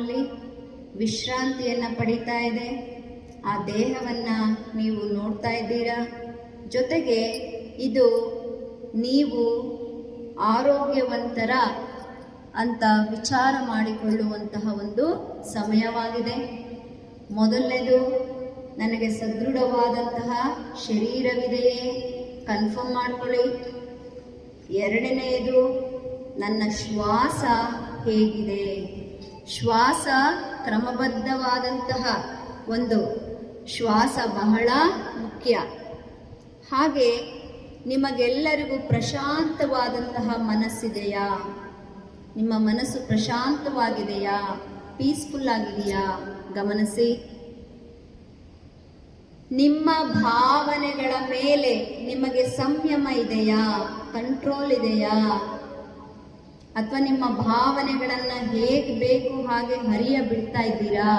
ಆರಾಮಲ್ಲಿ ವಿಶ್ರಾಂತಿಯನ್ನು ಪಡಿತಾ ಇದೆ. ಆ ದೇಹವನ್ನು ನೀವು ನೋಡ್ತಾ ಇದ್ದೀರಾ? ಜೊತೆಗೆ ಇದು ನೀವು ಆರೋಗ್ಯವಂತರ ಅಂತ ವಿಚಾರ ಮಾಡಿಕೊಳ್ಳುವಂತಹ ಒಂದು ಸಮಯವಾಗಿದೆ. ಮೊದಲನೇದು, ನನಗೆ ಸದೃಢವಾದಂತಹ ಶರೀರವಿದೆಯೇ? ಕನ್ಫರ್ಮ್ ಮಾಡಿಕೊಳ್ಳಿ. ಎರಡನೆಯದು ನನ್ನ ಶ್ವಾಸ ಹೇಗಿದೆ? ಶ್ವಾಸ ಕ್ರಮಬದ್ಧವಾದಂತಹ ಒಂದು ಶ್ವಾಸ ಬಹಳ ಮುಖ್ಯ. ಹಾಗೆ ನಿಮಗೆಲ್ಲರಿಗೂ ಪ್ರಶಾಂತವಾದಂತಹ ಮನಸ್ಸಿದೆಯಾ? ನಿಮ್ಮ ಮನಸ್ಸು ಪ್ರಶಾಂತವಾಗಿದೆಯಾ? ಪೀಸ್ಫುಲ್ ಆಗಿದೆಯಾ? ಗಮನಿಸಿ. ನಿಮ್ಮ ಭಾವನೆಗಳ ಮೇಲೆ ನಿಮಗೆ ಸಂಯಮ ಇದೆಯಾ? ಕಂಟ್ರೋಲ್ ಇದೆಯಾ? ಅಥವಾ ನಿಮ್ಮ ಭಾವನೆಗಳನ್ನು ಹೇಗೆ ಬೇಕು ಹಾಗೆ ಹರಿಯ ಬಿಡ್ತಾ ಇದ್ದೀರಾ?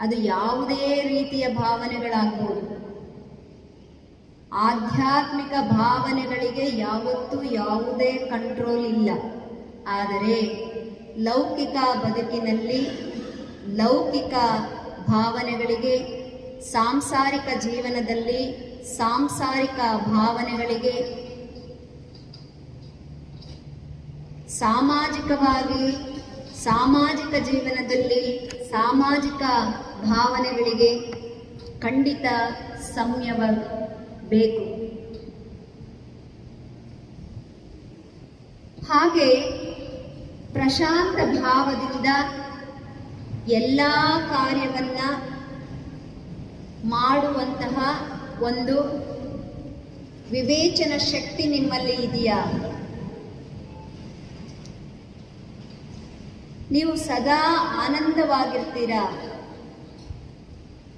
ಅದು ಯಾವುದೇ ರೀತಿಯ ಭಾವನೆಗಳಾಗ್ಬೋದು. ಆಧ್ಯಾತ್ಮಿಕ ಭಾವನೆಗಳಿಗೆ ಯಾವತ್ತೂ ಯಾವುದೇ ಕಂಟ್ರೋಲ್ ಇಲ್ಲ. ಆದರೆ ಲೌಕಿಕ ಬದುಕಿನಲ್ಲಿ ಲೌಕಿಕ ಭಾವನೆಗಳಿಗೆ, ಸಾಂಸಾರಿಕ ಜೀವನದಲ್ಲಿ ಸಾಂಸಾರಿಕ ಭಾವನೆಗಳಿಗೆ ಸಾಮಾಜಿಕವಾಗಿ, ಸಾಮಾಜಿಕ ಜೀವನದಲ್ಲಿ ಸಾಮಾಜಿಕ ಭಾವನೆಗಳಿಗೆ ಖಂಡಿತ ಸಂಯಮ ಬೇಕು. ಹಾಗೆ ಪ್ರಶಾಂತ ಭಾವದಿಂದ ಎಲ್ಲ ಕಾರ್ಯವನ್ನ ಮಾಡುವಂತಹ ಒಂದು ವಿವೇಚನ ಶಕ್ತಿ ನಿಮ್ಮಲ್ಲಿ ಇದೆಯಾ? ನೀವು ಸದಾ ಆನಂದವಾಗಿರ್ತೀರಾ?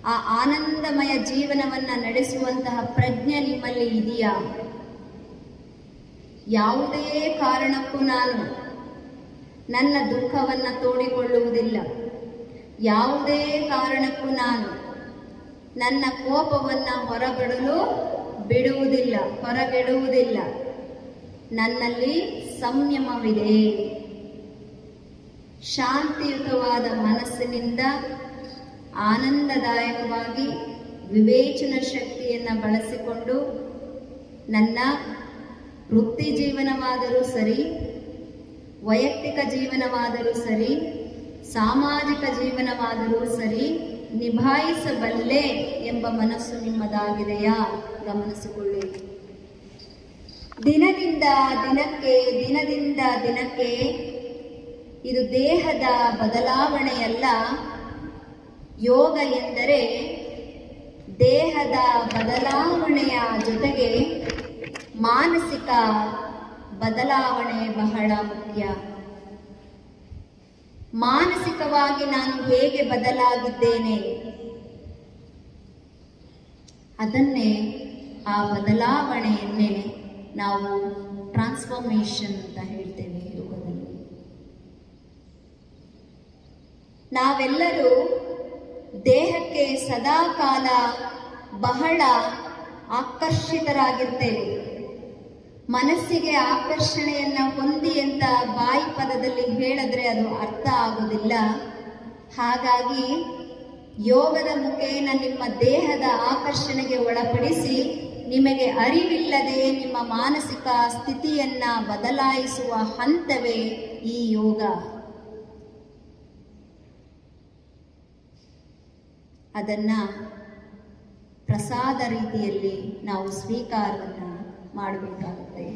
ಆ ಆನಂದಮಯ ಜೀವನವನ್ನ ನಡೆಸುವಂತಹ ಪ್ರಜ್ಞೆ ನಿಮ್ಮಲ್ಲಿ ಇದೆಯಾ? ಯಾವುದೇ ಕಾರಣಕ್ಕೂ ನಾನು ನನ್ನ ದುಃಖವನ್ನು ತೋಡಿಕೊಳ್ಳುವುದಿಲ್ಲ. ಯಾವುದೇ ಕಾರಣಕ್ಕೂ ನಾನು ನನ್ನ ಕೋಪವನ್ನು ಹೊರಬಿಡಲು ಬಿಡುವುದಿಲ್ಲ, ಹೊರಗೆಡುವುದಿಲ್ಲ. ನನ್ನಲ್ಲಿ ಸಂಯಮವಿದೆ. ಶಾಂತಿಯುತವಾದ ಮನಸ್ಸಿನಿಂದ ಆನಂದದಾಯಕವಾಗಿ ವಿವೇಚನ ಶಕ್ತಿಯನ್ನು ಬಳಸಿಕೊಂಡು ನನ್ನ ವೃತ್ತಿ ಜೀವನವಾದರೂ ಸರಿ, ವೈಯಕ್ತಿಕ ಜೀವನವಾದರೂ ಸರಿ, ಸಾಮಾಜಿಕ ಜೀವನವಾದರೂ ಸರಿ ನಿಭಾಯಿಸಬಲ್ಲೆ ಎಂಬ ಮನಸ್ಸು ನಿಮ್ಮದಾಗಿದೆಯಾ? ಗಮನಿಸಿಕೊಳ್ಳಿ. ದಿನದಿಂದ ದಿನಕ್ಕೆ ದಿನದಿಂದ ದಿನಕ್ಕೆ ಇದು ದೇಹದ ಬದಲಾವಣೆಯಲ್ಲ. ಯೋಗ ಎಂದರೆ ದೇಹದ ಬದಲಾವಣೆಯ ಜೊತೆಗೆ ಮಾನಸಿಕ ಬದಲಾವಣೆ ಬಹಳ ಮುಖ್ಯ. ಮಾನಸಿಕವಾಗಿ ನಾನು ಹೇಗೆ ಬದಲಾಗಿದ್ದೇನೆ? ಅದನ್ನೇ ಆ ಬದಲಾವಣೆಯನ್ನೇ ನಾವು ಟ್ರಾನ್ಸ್ಫಾರ್ಮೇಶನ್ ಅಂತ ಹೇಳ್ತೇವೆ. ನಾವೆಲ್ಲರೂ ದೇಹಕ್ಕೆ ಸದಾಕಾಲ ಬಹಳ ಆಕರ್ಷಿತರಾಗಿರ್ತೇವೆ. ಮನಸ್ಸಿಗೆ ಆಕರ್ಷಣೆಯನ್ನ ಹೊಂದಿ ಅಂತ ಬಾಯಿ ಪದದಲ್ಲಿ ಹೇಳಿದ್ರೆ ಅದು ಅರ್ಥ ಆಗುವುದಿಲ್ಲ. ಹಾಗಾಗಿ ಯೋಗದ ಮುಖೇನ ನಿಮ್ಮ ದೇಹದ ಆಕರ್ಷಣೆಗೆ ಒಳಪಡಿಸಿ ನಿಮಗೆ ಅರಿವಿಲ್ಲದೆ ನಿಮ್ಮ ಮಾನಸಿಕ ಸ್ಥಿತಿಯನ್ನ ಬದಲಾಯಿಸುವ ಹಂತವೇ ಈ ಯೋಗ. ಅದನ್ನ ಪ್ರಸಾದ ರೀತಿಯಲ್ಲಿ ನಾವು ಸ್ವೀಕಾರವನ್ನು ಮಾಡಬೇಕಾಗುತ್ತೆ.